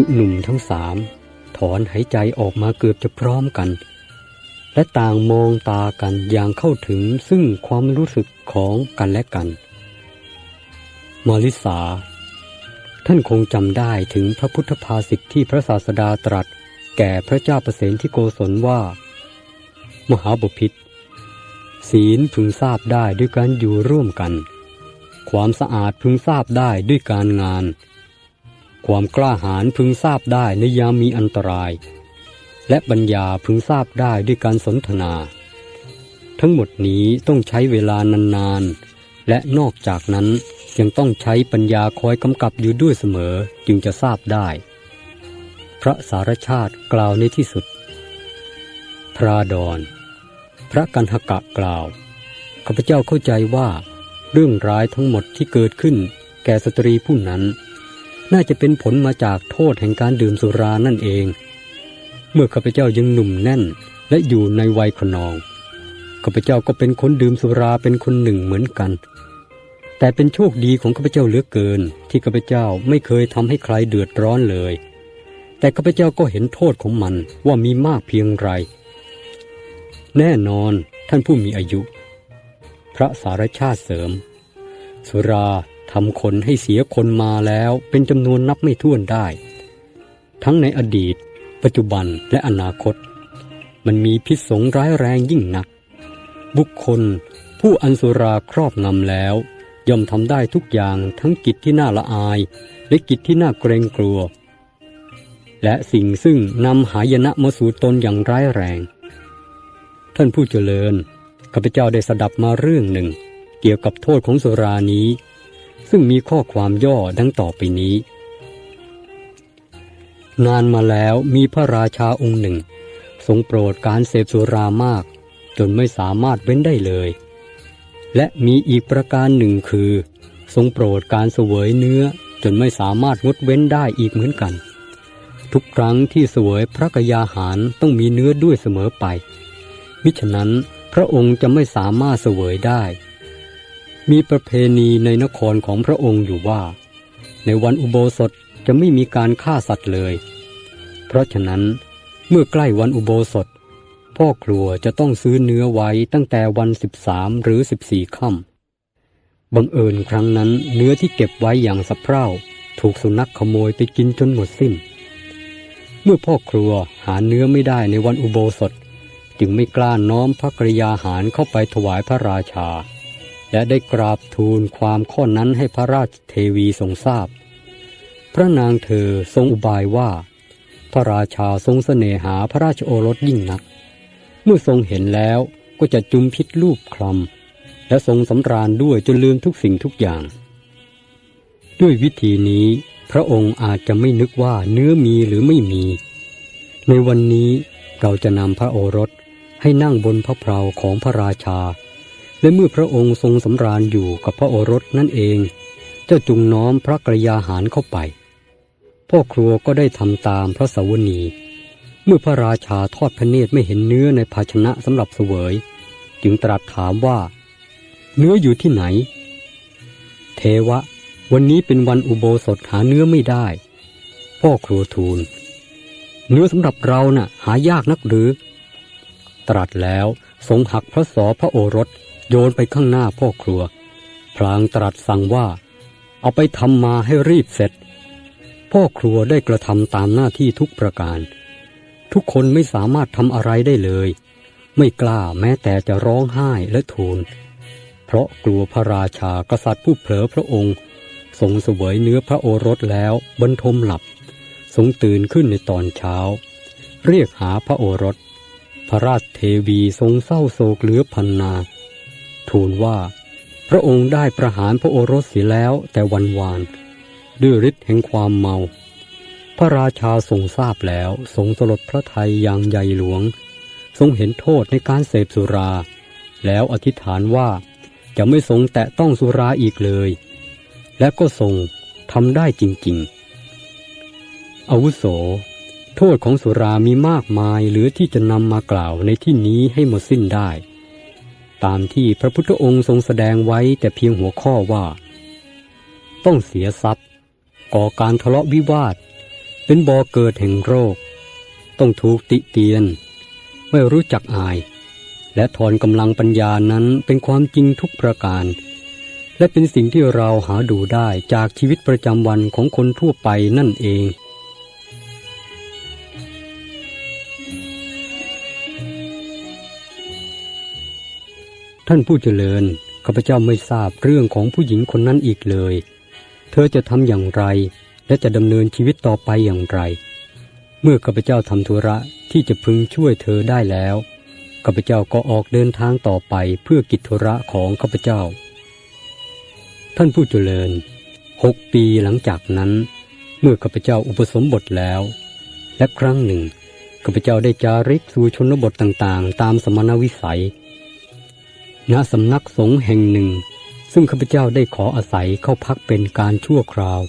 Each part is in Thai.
ษุหนุ่มทั้งสามถอนหายใจออกมาเกือบจะพร้อมกัน และต่างมองตากันอย่างเข้าถึงซึ่งความรู้สึกของกันและกัน มาริสา ท่านคงจำได้ถึงพระพุทธภาษิตที่พระศาสดาตรัส แก่พระเจ้าประเสนที่โกศลว่า มหาบพิษศีลพึงทราบได้ด้วยการอยู่ร่วมกัน ความสะอาดพึงทราบได้ด้วยการงาน ความกล้าหาญพึงทราบได้ในยามมีอันตราย และปัญญาพึงทราบได้ด้วยการสนทนา ทั้งหมดนี้ต้องใช้เวลานานๆ และนอกจากนั้นยังต้องใช้ปัญญาคอยกำกับอยู่ด้วยเสมอจึงจะทราบได้ พระสารชาติกล่าวในที่สุด พระดอนพระกันหกะกล่าวข้าพเจ้าเข้าใจว่า เรื่องร้ายทั้งหมดที่เกิดขึ้นแก่สตรีผู้นั้น น่าจะเป็นผลมาจากโทษแห่งการดื่มสุรานั่นเอง เมื่อข้าพเจ้ายังหนุ่มแน่น และอยู่ในวัยขนองข้าพเจ้าก็เป็นคนดื่มสุราเป็นคนหนึ่งเหมือนกัน แต่เป็นโชคดีของข้าพเจ้าเหลือเกิน ที่ข้าพเจ้าไม่เคยทำให้ใครเดือดร้อนเลย แต่ข้าพเจ้าก็เห็นโทษของมันว่ามีมากเพียงไร แน่นอนท่านผู้มีอายุ พระสารชาติเสริม สุรา ทำคนให้เสียคนมาแล้วเป็นจำนวนนับไม่ถ้วนได้ ทั้งในอดีต ปัจจุบันและอนาคต มันมีพิษสงร้ายแรงยิ่งนัก บุคคล ผู้อันสุราครอบงำแล้ว ย่อมทำได้ทุกอย่างทั้งกิจที่น่าละอาย และกิจที่น่าเกรงกลัว และสิ่งซึ่งนำหายนะมาสู่ตนอย่างร้ายแรง ท่านผู้เจริญข้าพเจ้าได้สดับมาเรื่องหนึ่ง เกี่ยวกับโทษของสุรานี้ ซึ่งมีข้อความย่อดังต่อไปนี้ นานมาแล้วมีพระราชาองค์หนึ่ง ทรงโปรดการเสพสุรามาก จนไม่สามารถเว้นได้เลย และมีอีกประการหนึ่งคือ ทรงโปรดการเสวยเนื้อจนไม่สามารถงดเว้นได้อีกเหมือนกัน ทุกครั้งที่เสวยพระกยาหารต้องมีเนื้อด้วยเสมอไปมิฉะนั้นพระองค์จะไม่สามารถเสวยได้ มีประเพณีในนครของพระองค์อยู่ว่า ในวันอุโบสถจะไม่มีการฆ่าสัตว์เลย เพราะฉะนั้นเมื่อใกล้วันอุโบสถ พ่อครัวจะต้องซื้อเนื้อไว้ตั้งแต่วันสิบสามหรือสิบสี่ค่ำบังเอิญครั้งนั้นเนื้อที่เก็บไว้อย่างสะเพร่าถูกสุนัขขโมยไปกินจนหมดสิ้น เมื่อพ่อครัวหาเนื้อไม่ได้ในวันอุโบสถ จึงไม่กล้าน้อมพระกริยาหารเข้าไปถวายพระราชา และได้กราบทูลความข้อนั้นให้พระราชเทวีทรงทราบพระนางเธอทรงอุบายว่า พระราชาทรงเสน่หาพระราชโอรสยิ่งนัก เมื่อทรงเห็นแล้วก็จะจุมพิษลูบคลำและทรงสำราญด้วยจนลืมทุกสิ่งทุกอย่าง ด้วยวิธีนี้พระองค์อาจจะไม่นึกว่าเนื้อมีหรือไม่มี ในวันนี้เราจะนำพระโอรสให้นั่งบนพระเพลาของพระราชา และเมื่อพระองค์ทรงสำราญอยู่กับพระโอรสนั่นเอง เจ้าจุงน้อมพระกรยาหารเข้าไป พ่อครัวก็ได้ทำตามพระสวนี เมื่อพระราชาทอดพระเนตรไม่เห็นเนื้อในภาชนะสำหรับเสวย จึงตรัสถามว่า เนื้ออยู่ที่ไหน เทวะ วันนี้เป็นวันอุโบสถหาเนื้อไม่ได้ พ่อครัวทูล เนื้อสำหรับเราน่ะ หายากนักหรือ ตรัสแล้วทรงหักพระศอพระโอรส โยนไปข้างหน้าพ่อครัว พลางตรัสสั่งว่า เอาไปทำมาให้รีบเสร็จ พ่อครัวได้กระทำตามหน้าที่ทุกประการ ทุกคนไม่สามารถทำอะไรได้เลย ไม่กล้าแม้แต่จะร้องไห้และทูล เพราะกลัวพระราชากษัตริย์ผู้เผลอพระองค์ ทรงเสวยเนื้อพระโอรสแล้วบรรทมหลับ ทรงตื่นขึ้นในตอนเช้า เรียกหาพระโอรส พระราชเทวีทรงเศร้าโศกเหลือพันนา ทูลว่า พระองค์ได้ประหารพระโอรสเสียแล้วแต่วันวาน ด้วยฤทธิ์แห่งความเมา พระราชาทรงทราบแล้วทรงสลดพระทัยอย่างใหญ่หลวง ทรงเห็นโทษในการเสพสุรา แล้วอธิษฐานว่าจะไม่ทรงแตะต้องสุราอีกเลย และก็ทรงทำได้จริงๆ อาวุโส โทษของสุรามีมากมายเหลือที่จะนำมากล่าวในที่นี้ให้หมดสิ้นได้ ตามที่พระพุทธองค์ทรงแสดงไว้แต่เพียงหัวข้อว่า ต้องเสียทรัพย์ ก่อการทะเลาะวิวาท เป็นบ่อเกิดแห่งโรค ต้องถูกติเตียน ไม่รู้จักอาย และถอนกำลังปัญญานั้นเป็นความจริงทุกประการ และเป็นสิ่งที่เราหาดูได้จากชีวิตประจำวันของคนทั่วไปนั่นเอง ท่านผู้เจริญข้าพเจ้าไม่ทราบเรื่องของผู้หญิงคนนั้นอีกเลย เธอจะทำอย่างไร และจะดำเนินชีวิตต่อไปอย่างไร เมื่อข้าพเจ้าทำธุระที่จะพึงช่วยเธอได้แล้วข้าพเจ้าก็ออกเดินทางต่อไปเพื่อกิจธุระของข้าพเจ้า ท่านผู้เจริญหกปีหลังจากนั้น เมื่อข้าพเจ้าอุปสมบทแล้ว และครั้งหนึ่งข้าพเจ้าได้จาริกสู่ชนบทต่างๆ ตามสมณวิสัย ณสำนักสงฆ์แห่งหนึ่ง ซึ่งข้าพเจ้าได้ขออาศัยเข้าพักเป็นการชั่วคราว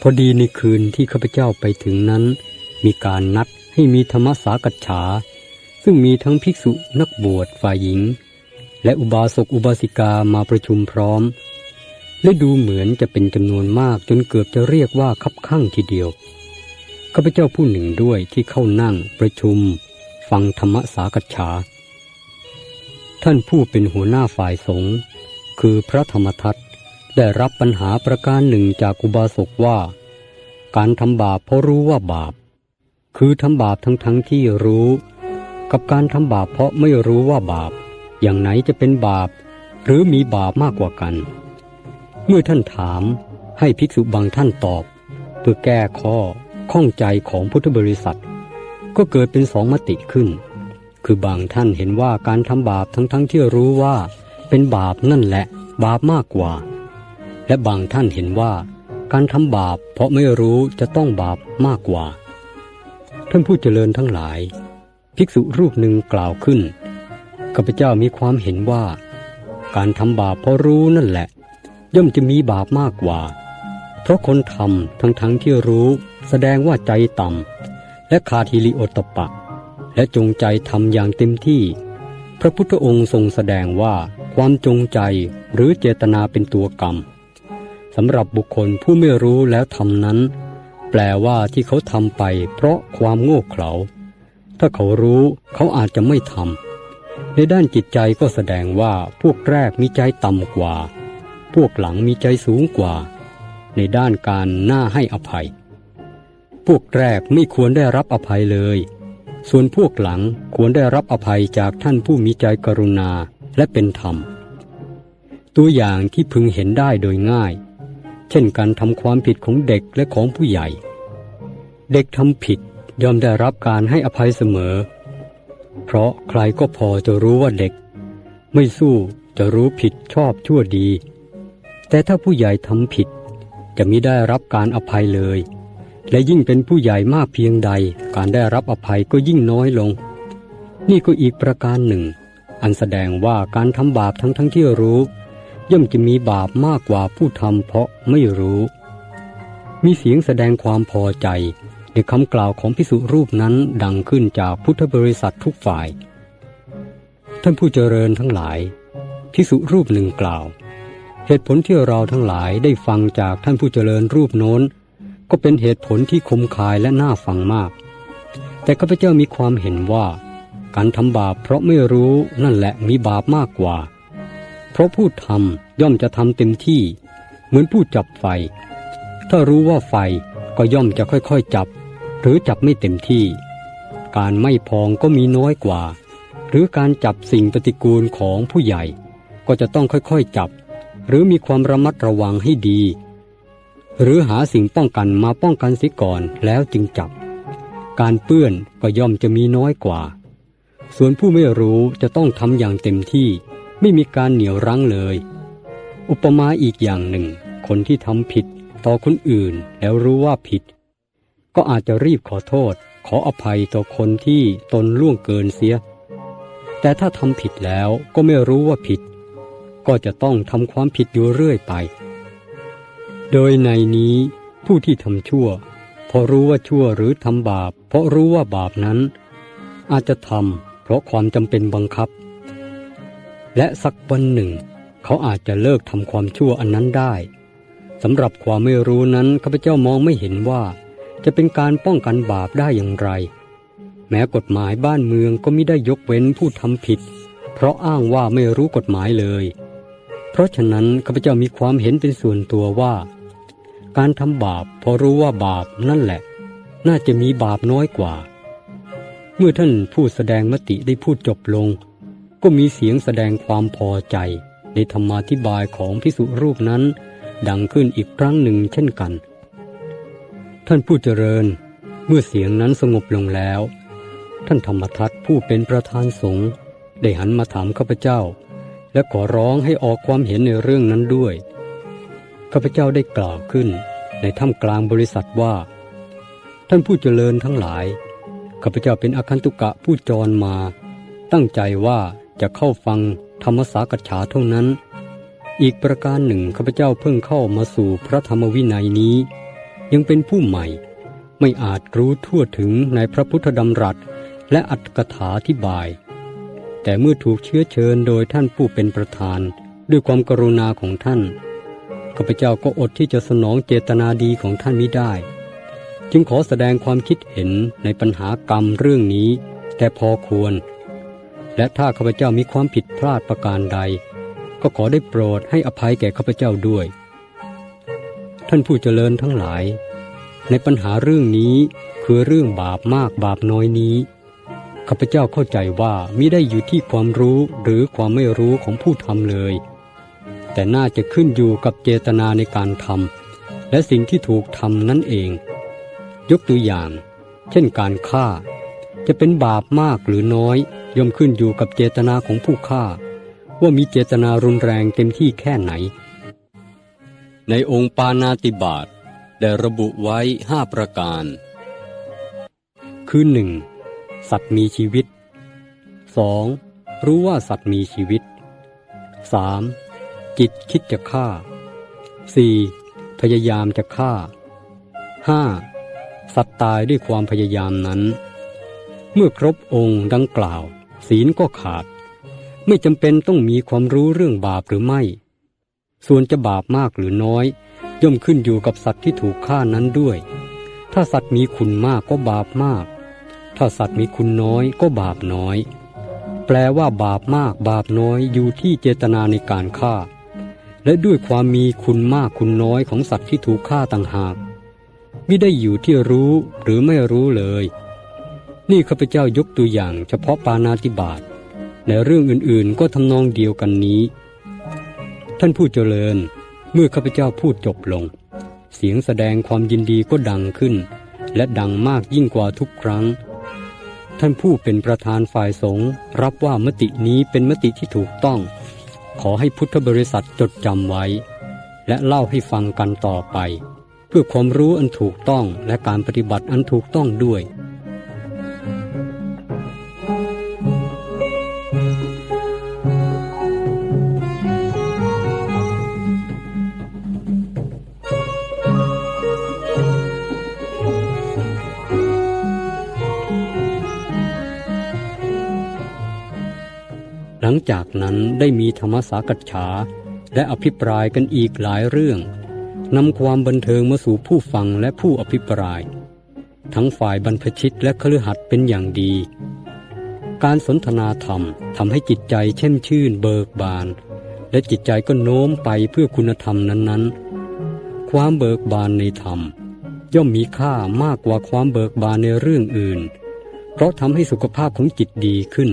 พอดีในคืนที่ข้าพเจ้าไปถึงนั้น มีการนัดให้มีธรรมสากัจฉา ซึ่งมีทั้งภิกษุนักบวชฝ่ายหญิง และอุบาสกอุบาสิกามาประชุมพร้อม และดูเหมือนจะเป็นจำนวนมากจนเกือบจะเรียกว่าคับข้างทีเดียวข้าพเจ้าผู้หนึ่งด้วยที่เข้านั่งประชุม ฟังธรรมสากัจฉา ท่านผู้เป็นหัวหน้าฝ่ายสงฆ์คือพระธรรมทัตได้รับปัญหาประการหนึ่งจากอุบาสกว่า การทำบาปเพราะรู้ว่าบาป คือทำบาปทั้งทั้งที่รู้ กับการทำบาปเพราะไม่รู้ว่าบาป อย่างไหนจะเป็นบาป หรือมีบาปมากกว่ากัน เมื่อท่านถามให้ภิกษุบางท่านตอบ เพื่อแก้ข้อข้องใจของพุทธบริษัท ก็เกิดเป็นสองมติขึ้น คือบางท่านเห็นว่าการทำบาปทั้งทั้งที่รู้ว่า เป็นบาปนั่นแหละ บาปมากกว่า และบางท่านเห็นว่า การทำบาปเพราะไม่รู้จะต้องบาปมากกว่า ท่านผู้เจริญทั้งหลาย ภิกษุรูปหนึ่งกล่าวขึ้นข้าพเจ้ามีความเห็นว่า การทำบาปเพราะรู้นั่นแหละ ย่อมจะมีบาปมากกว่า เพราะคนทำทั้งทั้งที่รู้ แสดงว่าใจต่ำและขาดฮิริโอตปะ และจงใจทำอย่างเต็มที่ พระพุทธองค์ทรงแสดงว่าความจงใจหรือเจตนาเป็นตัวกรรมสำหรับบุคคลผู้ไม่รู้แล้วทำนั้น แปลว่าที่เขาทำไป เพราะความโง่เขลาถ้าเขารู้เขาอาจจะไม่ทำในด้านจิตใจก็แสดงว่าพวกแรกมีใจต่ำกว่า พวกหลังมีใจสูงกว่า ในด้านการน้าให้อภัย พวกแรกไม่ควรได้รับอภัยเลย ส่วนพวกหลังควรได้รับอภัยจากท่านผู้มีใจกรุณาและเป็นธรรม ตัวอย่างที่พึงเห็นได้โดยง่าย เช่นการทำความผิดของเด็กและของผู้ใหญ่ เด็กทำผิดย่อมได้รับการให้อภัยเสมอ เพราะใครก็พอจะรู้ว่าเด็ก ไม่สู้จะรู้ผิดชอบชั่วดี แต่ถ้าผู้ใหญ่ทำผิด จะมิได้รับการอภัยเลย และยิ่งเป็นผู้ใหญ่มากเพียงใด การได้รับอภัยก็ยิ่งน้อยลง นี่ก็อีกประการหนึ่ง อันแสดงว่าการทำบาปทั้งทั้งที่รู้ ย่อมจะมีบาปมากกว่าผู้ทำเพราะไม่รู้ มีเสียงแสดงความพอใจ ในคำกล่าวของพิสุรูปนั้นดังขึ้นจากพุทธบริษัททุกฝ่าย ท่านผู้เจริญทั้งหลายพิสุรูปหนึ่งกล่าว เหตุผลที่เราทั้งหลายได้ฟังจากท่านผู้เจริญรูปโน้น ก็เป็นเหตุผลที่คมคายและน่าฟังมาก แต่ข้าพเจ้ามีความเห็นว่า การทำบาปเพราะไม่รู้นั่นแหละมีบาปมากกว่า เพราะผู้ทำย่อมจะทำเต็มที่ เหมือนผู้จับไฟ ถ้ารู้ว่าไฟก็ย่อมจะค่อยๆจับ หรือจับไม่เต็มที่ การไม่พองก็มีน้อยกว่า หรือการจับสิ่งปฏิกูลของผู้ใหญ่ ก็จะต้องค่อยๆจับ หรือมีความระมัดระวังให้ดี หรือหาสิ่งป้องกันมาป้องกันเสียก่อนแล้วจึงจับ การเปื้อนก็ย่อมจะมีน้อยกว่า ส่วนผู้ไม่รู้จะต้องทำอย่างเต็มที่ ไม่มีการเหนียวรั้งเลย อุปมาอีกอย่างหนึ่ง คนที่ทำผิดต่อคนอื่นแล้วรู้ว่าผิด ก็อาจจะรีบขอโทษ ขออภัยต่อคนที่ตนล่วงเกินเสีย แต่ถ้าทำผิดแล้วก็ไม่รู้ว่าผิด ก็จะต้องทำความผิดอยู่เรื่อยไป โดยในนี้ผู้ที่ทำชั่ว เพอรู้ว่าชั่วหรือทำบาป เพราะรู้ว่าบาปนั้น อาจจะทำเพราะความจำเป็นบังคับ และสักวันหนึ่ง เขาอาจจะเลิกทำความชั่วอันนั้นได้สำหรับความไม่รู้นั้นข้าพเจ้ามองไม่เห็นว่า จะเป็นการป้องกันบาปได้อย่างไร แม้กฎหมายบ้านเมืองก็ไม่ได้ยกเว้นผู้ทำผิด เพราะอ้างว่าไม่รู้กฎหมายเลย เพราะฉะนั้นข้าพเจ้ามีความเห็นเป็นส่วนตัวว่า การทำบาปพอรู้ว่าบาปนั่นแหละ น่าจะมีบาปน้อยกว่า เมื่อท่านผู้แสดงมติได้พูดจบลง ก็มีเสียงแสดงความพอใจในธรรมาธิบายของพิสุรูปนั้น ดังขึ้นอีกครั้งหนึ่งเช่นกัน ท่านผู้เจริญ เมื่อเสียงนั้นสงบลงแล้ว ท่านธรรมทัตผู้เป็นประธานสงฆ์ได้หันมาถามข้าพเจ้า และขอร้องให้ออกความเห็นในเรื่องนั้นด้วย ข้าพเจ้าได้กล่าวขึ้นในถ้ำกลางบริษัทว่า ท่านผู้เจริญทั้งหลายข้าพเจ้าเป็นอคันตุกะผู้จรมา ตั้งใจว่าจะเข้าฟังธรรมสากัจฉาเท่านั้น อีกประการหนึ่งข้าพเจ้าเพิ่งเข้ามาสู่พระธรรมวินัยนี้ ยังเป็นผู้ใหม่ไม่อาจรู้ทั่วถึงในพระพุทธดำรัสและอัตถกถาธิบาย แต่เมื่อถูกเชื้อเชิญโดยท่านผู้เป็นประธาน ด้วยความกรุณาของท่าน ข้าพเจ้าก็อดที่จะสนองเจตนาดีของท่านมิได้ จึงขอแสดงความคิดเห็นในปัญหากรรมเรื่องนี้ แต่พอควร และถ้าข้าพเจ้ามีความผิดพลาดประการใด ก็ขอได้โปรดให้อภัยแก่ข้าพเจ้าด้วย ท่านผู้เจริญทั้งหลาย ในปัญหาเรื่องนี้คือเรื่องบาปมากบาปน้อยนี้ข้าพเจ้าเข้าใจว่ามิได้อยู่ที่ความรู้หรือความไม่รู้ของผู้ทำเลย แต่น่าจะขึ้นอยู่กับเจตนาในการทำและสิ่งที่ถูกทำนั่นเอง ยกตัวอย่าง เช่นการฆ่า จะเป็นบาปมากหรือน้อยย่อมขึ้นอยู่กับเจตนาของผู้ฆ่า ว่ามีเจตนารุนแรงเต็มที่แค่ไหน ในองค์ปานาติบาตได้ระบุไว้ห้าประการ คือหนึ่งสัตว์มีชีวิต 2. รู้ว่าสัตว์มีชีวิต 3. จิตคิดจะฆ่า 4. พยายามจะฆ่า 5. สัตว์ตายด้วยความพยายามนั้น เมื่อครบองค์ดังกล่าว ศีลก็ขาด ไม่จำเป็นต้องมีความรู้เรื่องบาปหรือไม่ ส่วนจะบาปมากหรือน้อย ย่อมขึ้นอยู่กับสัตว์ที่ถูกฆ่านั้นด้วย ถ้าสัตว์มีคุณมากก็บาปมาก ถ้าสัตว์มีคุณน้อยก็บาปน้อย แปลว่าบาปมากบาปน้อยอยู่ที่เจตนาในการฆ่า และด้วยความมีคุณมากคุณน้อยของสัตว์ที่ถูกฆ่าต่างหากไม่ได้อยู่ที่รู้หรือไม่รู้เลย นี่ข้าพเจ้ายกตัวอย่างเฉพาะปานาติบาตในเรื่องอื่นๆก็ทำนองเดียวกันนี้ ท่านผู้เจริญ เมื่อข้าพเจ้าพูดจบลง เสียงแสดงความยินดีก็ดังขึ้น และดังมากยิ่งกว่าทุกครั้ง ท่านผู้เป็นประธานฝ่ายสงฆ์รับว่ามตินี้เป็นมติที่ถูกต้อง ขอให้พุทธบริษัทจดจำไว้ และเล่าให้ฟังกันต่อไป เพื่อความรู้อันถูกต้องและการปฏิบัติอันถูกต้องด้วย จากนั้นได้มีธรรมสากัจฉาและอภิปรายกันอีกหลายเรื่องนำความบันเทิงมาสู่ผู้ฟังและผู้อภิปราย ทั้งฝ่ายบรรพชิตและคฤหัสถ์เป็นอย่างดี การสนทนาธรรมทำให้จิตใจแช่มชื่นเบิกบาน และจิตใจก็โน้มไปเพื่อคุณธรรมนั้นๆ ความเบิกบานในธรรม ย่อมมีค่ามากกว่าความเบิกบานในเรื่องอื่น เพราะทำให้สุขภาพของจิตดีขึ้น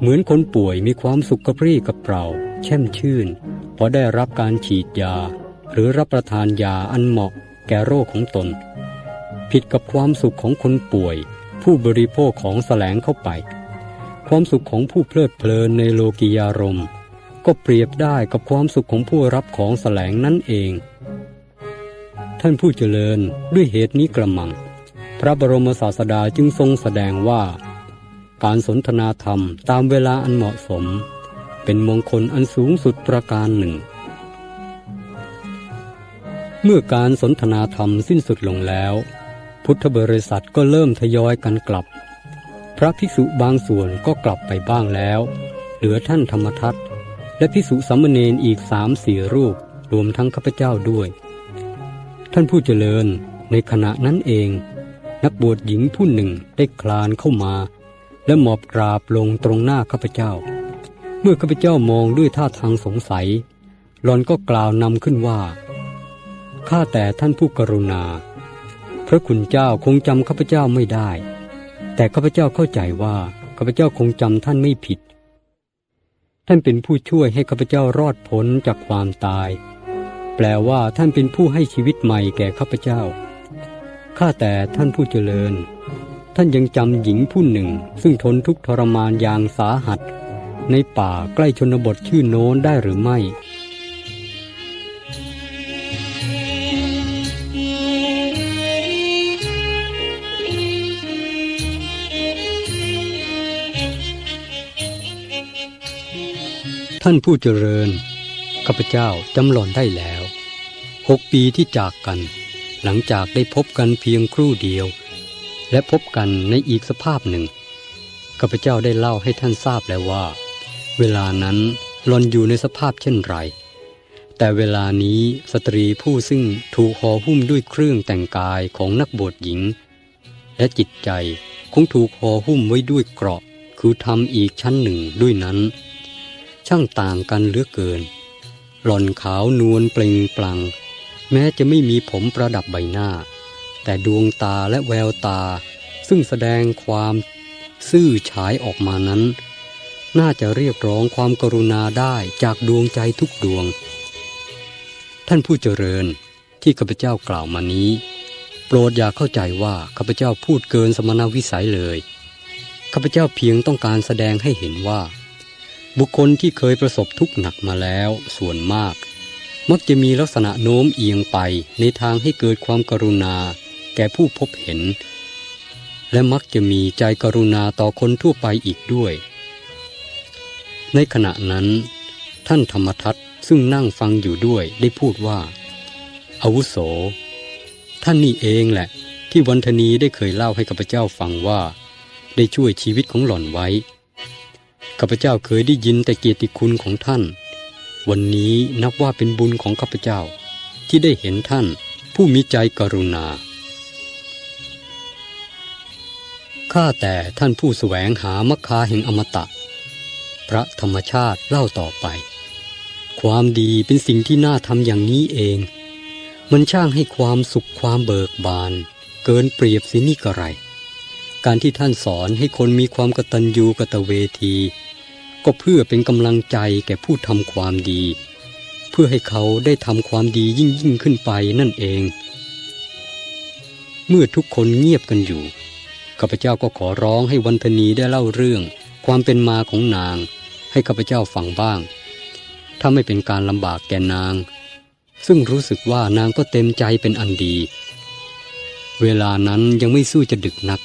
เหมือนคนป่วยมีความสุขกระปรี้กระเปร่าแช่มชื่นเพราะได้รับการฉีดยา หรือรับประทานยาอันเหมาะแก่โรคของตน ผิดกับความสุขของคนป่วย ผู้บริโภคของแสลงเข้าไป ความสุขของผู้เพลิดเพลินในโลกิยารมณ์ก็เปรียบได้กับความสุขของผู้รับของแสลงนั่นเอง ท่านผู้เจริญด้วยเหตุนี้กระมัง พระบรมศาสดาจึงทรงแสดงว่า การสนทนาธรรมตามเวลาอันเหมาะสม เป็นมงคลอันสูงสุดประการหนึ่ง เมื่อการสนทนาธรรมสิ้นสุดลงแล้ว พุทธบริษัทก็เริ่มทยอยกันกลับ พระภิกษุบางส่วนก็กลับไปบ้างแล้ว เหลือท่านธรรมทัตและภิกษุสามเณรอีกสามสี่รูปรวมทั้งข้าพเจ้าด้วย ท่านผู้เจริญในขณะนั้นเอง นักบวชหญิงผู้หนึ่งได้คลานเข้ามา และหมอบกราบลงตรงหน้าข้าพเจ้า เมื่อข้าพเจ้ามองด้วยท่าทางสงสัย หลอนก็กล่าวนำขึ้นว่าข้าแต่ท่านผู้กรุณา พระคุณเจ้าคงจำข้าพเจ้าไม่ได้ แต่ข้าพเจ้าเข้าใจว่าข้าพเจ้าคงจำท่านไม่ผิด ท่านเป็นผู้ช่วยให้ข้าพเจ้ารอดพ้นจากความตาย แปลว่าท่านเป็นผู้ให้ชีวิตใหม่แก่ข้าพเจ้าข้าแต่ท่านผู้เจริญ ท่านยังจำหญิงผู้หนึ่ง ซึ่งทนทุกทรมานอย่างสาหัส ในป่าใกล้ชนบทชื่อโน้นได้หรือไม่ ท่านผู้เจริญ ข้าพเจ้าจำหล่อนได้แล้วหกปีที่จากกัน หลังจากได้พบกันเพียงครู่เดียว และพบกันในอีกสภาพหนึ่งข้าพเจ้าได้เล่าให้ท่านทราบแล้วว่า เวลานั้นหลอนอยู่ในสภาพเช่นไร แต่เวลานี้สตรีผู้ซึ่งถูกห่อหุ้มด้วยเครื่องแต่งกายของนักบวชหญิง และจิตใจคงถูกห่อหุ้มไว้ด้วยเกราะ คือทำอีกชั้นหนึ่งด้วยนั้น ช่างต่างกันเหลือเกิน หล่อนขาวนวลเปล่งปลัง แม้จะไม่มีผมประดับใบหน้า แต่ดวงตาและแววตา ซึ่งแสดงความซื่อฉายออกมานั้น น่าจะเรียกร้องความกรุณาได้จากดวงใจทุกดวง ท่านผู้เจริญที่ข้าพเจ้ากล่าวมานี้ โปรดอย่าเข้าใจว่าข้าพเจ้าพูดเกินสมณวิสัยเลยข้าพเจ้าเพียงต้องการแสดงให้เห็นว่า บุคคลที่เคยประสบทุกข์หนักมาแล้วส่วนมาก มักจะมีลักษณะโน้มเอียงไปในทางให้เกิดความกรุณา แก่ผู้พบเห็น และมักจะมีใจกรุณาต่อคนทั่วไปอีกด้วย ในขณะนั้น ท่านธรรมทัตซึ่งนั่งฟังอยู่ด้วยได้พูดว่า อาวุโส ท่านนี่เองแหละ ที่วันธนีได้เคยเล่าให้ข้าพเจ้าฟังว่า ได้ช่วยชีวิตของหล่อนไว้ข้าพเจ้าเคยได้ยินแต่เกียรติคุณของท่าน วันนี้นับว่าเป็นบุญของข้าพเจ้า ที่ได้เห็นท่านผู้มีใจกรุณา ข้าแต่ท่านผู้แสวงหามรรคาแห่งอมตะ พระธรรมชาติเล่าต่อไป ความดีเป็นสิ่งที่น่าทำอย่างนี้เอง มันช่างให้ความสุขความเบิกบาน เกินเปรียบสินี่กระไร การที่ท่านสอนให้คนมีความกตัญญูกตเวที ก็เพื่อเป็นกำลังใจแก่ผู้ทำความดี เพื่อให้เขาได้ทำความดียิ่งยิ่งขึ้นไปนั่นเอง เมื่อทุกคนเงียบกันอยู่ ข้าพเจ้าก็ขอร้องให้วันธนีได้เล่าเรื่อง ความเป็นมาของนาง ให้ข้าพเจ้าฟังบ้าง ถ้าไม่เป็นการลำบากแก่นาง ซึ่งรู้สึกว่านางก็เต็มใจเป็นอันดี เวลานั้นยังไม่สู้จะดึกนัก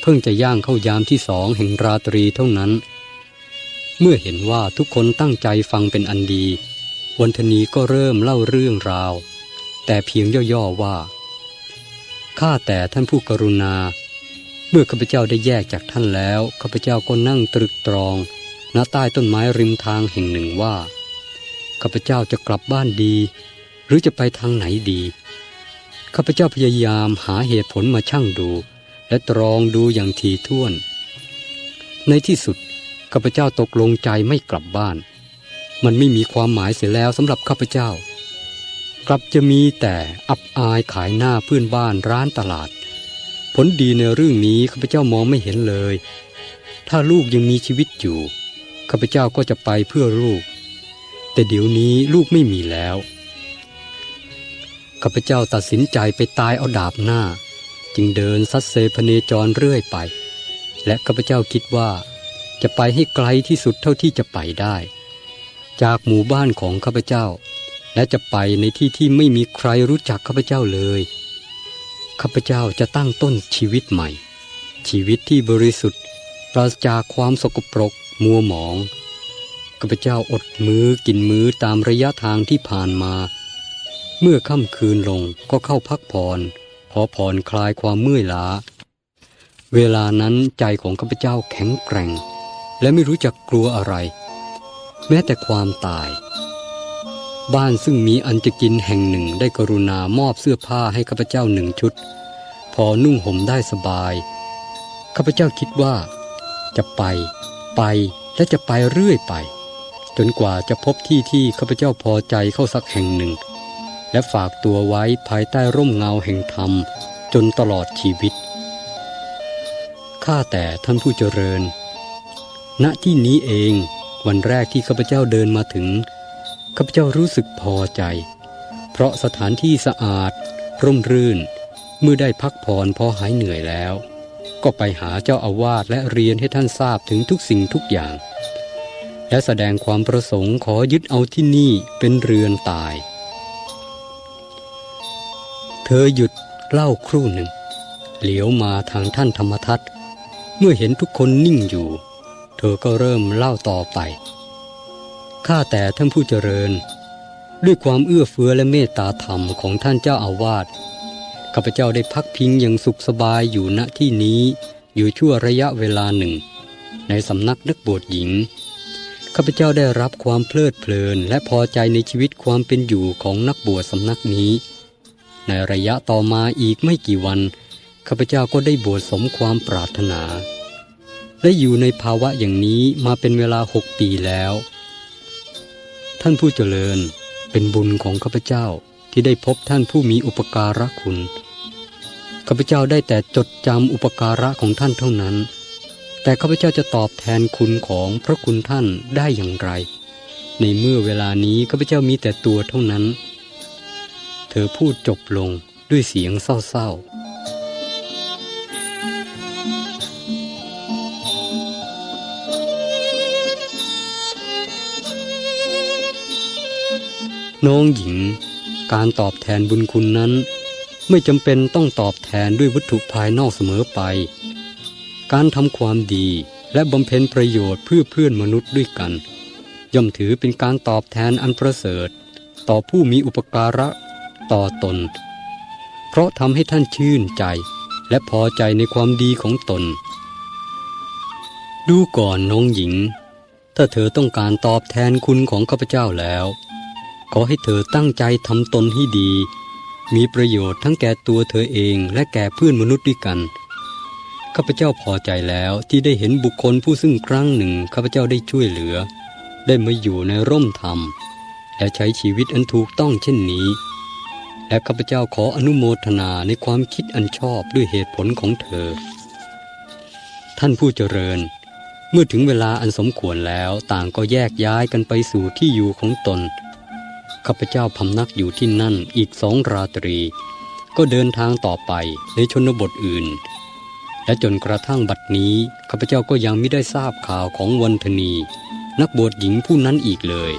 เพิ่งจะย่างเข้ายามที่สองแห่งราตรีเท่านั้น เมื่อเห็นว่าทุกคนตั้งใจฟังเป็นอันดี วันธนีก็เริ่มเล่าเรื่องราว แต่เพียงย่อๆว่าข้าแต่ท่านผู้กรุณา มื่อข้าพเจ้าได้แยกจากท่านแล้วข้าพเจ้าก็นั่งตรึกตรองณใต้ต้นไม้ริมทางแห่งหนึ่งว่าข้าพเจ้าจะกลับบ้านดี หรือจะไปทางไหนดีข้าพเจ้าพยายามหาเหตุผลมาชั่งดู และตรองดูอย่างถี่ถ้วน ในที่สุดข้าพเจ้าตกลงใจไม่กลับบ้าน มันไม่มีความหมายเสียแล้วสำหรับข้าพเจ้า กลับจะมีแต่อับอายขายหน้าเพื่อนบ้านร้านตลาด ผลดีในเรื่องนี้ข้าพเจ้ามองไม่เห็นเลย ถ้าลูกยังมีชีวิตอยู่ข้าพเจ้าก็จะไปเพื่อลูก แต่เดี๋ยวนี้ลูกไม่มีแล้วข้าพเจ้าตัดสินใจไปตายเอาดาบหน้า จึงเดินซัดเซพเนจรเรื่อยไป และข้าพเจ้าคิดว่า จะไปให้ไกลที่สุดเท่าที่จะไปได้ จากหมู่บ้านของข้าพเจ้า และจะไปในที่ที่ไม่มีใครรู้จักข้าพเจ้าเลย ข้าพเจ้าจะตั้งต้นชีวิตใหม่ ชีวิตที่บริสุทธิ์ ปราศจากความสกปรก มัวหมองข้าพเจ้าอดมือกินมือตามระยะทางที่ผ่านมา เมื่อค่ำคืนลงก็เข้าพักผ่อนขอผ่อนคลายความเมื่อยล้า เวลานั้นใจของข้าพเจ้าแข็งแกร่ง และไม่รู้จักกลัวอะไร แม้แต่ความตาย บ้านซึ่งมีอันจะกินแห่งหนึ่งได้กรุณามอบเสื้อผ้าให้ข้าพเจ้าหนึ่งชุด พอนุ่งห่มได้สบาย ข้าพเจ้าคิดว่า จะไป ไปและจะไปเรื่อยไป จนกว่าจะพบที่ที่ข้าพเจ้าพอใจเข้าสักแห่งหนึ่ง และฝากตัวไว้ภายใต้ร่มเงาแห่งธรรม จนตลอดชีวิตข้าแต่ท่านผู้เจริญ ณที่นี้เองวันแรกที่ข้าพเจ้าเดินมาถึง ข้าพเจ้ารู้สึกพอใจ เพราะสถานที่สะอาด ร่มรื่น เมื่อได้พักผ่อนพอหายเหนื่อยแล้ว ก็ไปหาเจ้าอาวาสและเรียนให้ท่านทราบถึงทุกสิ่งทุกอย่าง และแสดงความประสงค์ขอยึดเอาที่นี่เป็นเรือนตาย เธอหยุดเล่าครู่หนึ่ง เหลียวมาทางท่านธรรมทัตเมื่อเห็นทุกคนนิ่งอยู่ เธอก็เริ่มเล่าต่อไป ข้าแต่ท่านผู้เจริญ ด้วยความเอื้อเฟื้อและเมตตาธรรมของท่านเจ้าอาวาสข้าพเจ้าได้พักพิงอย่างสุขสบายอยู่ณที่นี้อยู่ชั่วระยะเวลาหนึ่ง ในสำนักนักบวชหญิงข้าพเจ้าได้รับความเพลิดเพลิน และพอใจในชีวิตความเป็นอยู่ของนักบวชสำนักนี้ ในระยะต่อมาอีกไม่กี่วันข้าพเจ้าก็ได้บวชสมความปรารถนา และอยู่ในภาวะอย่างนี้มาเป็นเวลาหกปีแล้ว ท่านผู้เจริญ เป็นบุญของข้าพเจ้าที่ได้พบท่านผู้มีอุปการะคุณ ข้าพเจ้าได้แต่จดจำอุปการะของท่านเท่านั้น แต่ข้าพเจ้าจะตอบแทนคุณของพระคุณท่านได้อย่างไร ในเมื่อเวลานี้ข้าพเจ้ามีแต่ตัวเท่านั้น เธอพูดจบลงด้วยเสียงเศร้าๆ น้องหญิง การตอบแทนบุญคุณนั้น ไม่จำเป็นต้องตอบแทนด้วยวัตถุภายนอกเสมอไป การทำความดีและบำเพ็ญประโยชน์เพื่อเพื่อนมนุษย์ด้วยกัน ย่อมถือเป็นการตอบแทนอันประเสริฐ ต่อผู้มีอุปการะต่อตน เพราะทำให้ท่านชื่นใจและพอใจในความดีของตน ดูก่อนน้องหญิง ถ้าเธอต้องการตอบแทนคุณของข้าพเจ้าแล้ว ขอให้เธอตั้งใจทำตนให้ดี มีประโยชน์ทั้งแก่ตัวเธอเองและแก่เพื่อนมนุษย์ด้วยกัน ข้าพเจ้าพอใจแล้วที่ได้เห็นบุคคลผู้ซึ่งครั้งหนึ่งข้าพเจ้าได้ช่วยเหลือ ได้มาอยู่ในร่มธรรม และใช้ชีวิตอันถูกต้องเช่นนี้ และข้าพเจ้าขออนุโมทนาในความคิดอันชอบด้วยเหตุผลของเธอ ท่านผู้เจริญ เมื่อถึงเวลาอันสมควรแล้วต่างก็แยกย้ายกันไปสู่ที่อยู่ของตน ข้าพเจ้าพำนักอยู่ที่นั่นอีกสองราตรี ก็เดินทางต่อไปในชนบทอื่น และจนกระทั่งบัดนี้ข้าพเจ้าก็ยังไม่ได้ทราบข่าวของวันธนี นักบวชหญิงผู้นั้นอีกเลย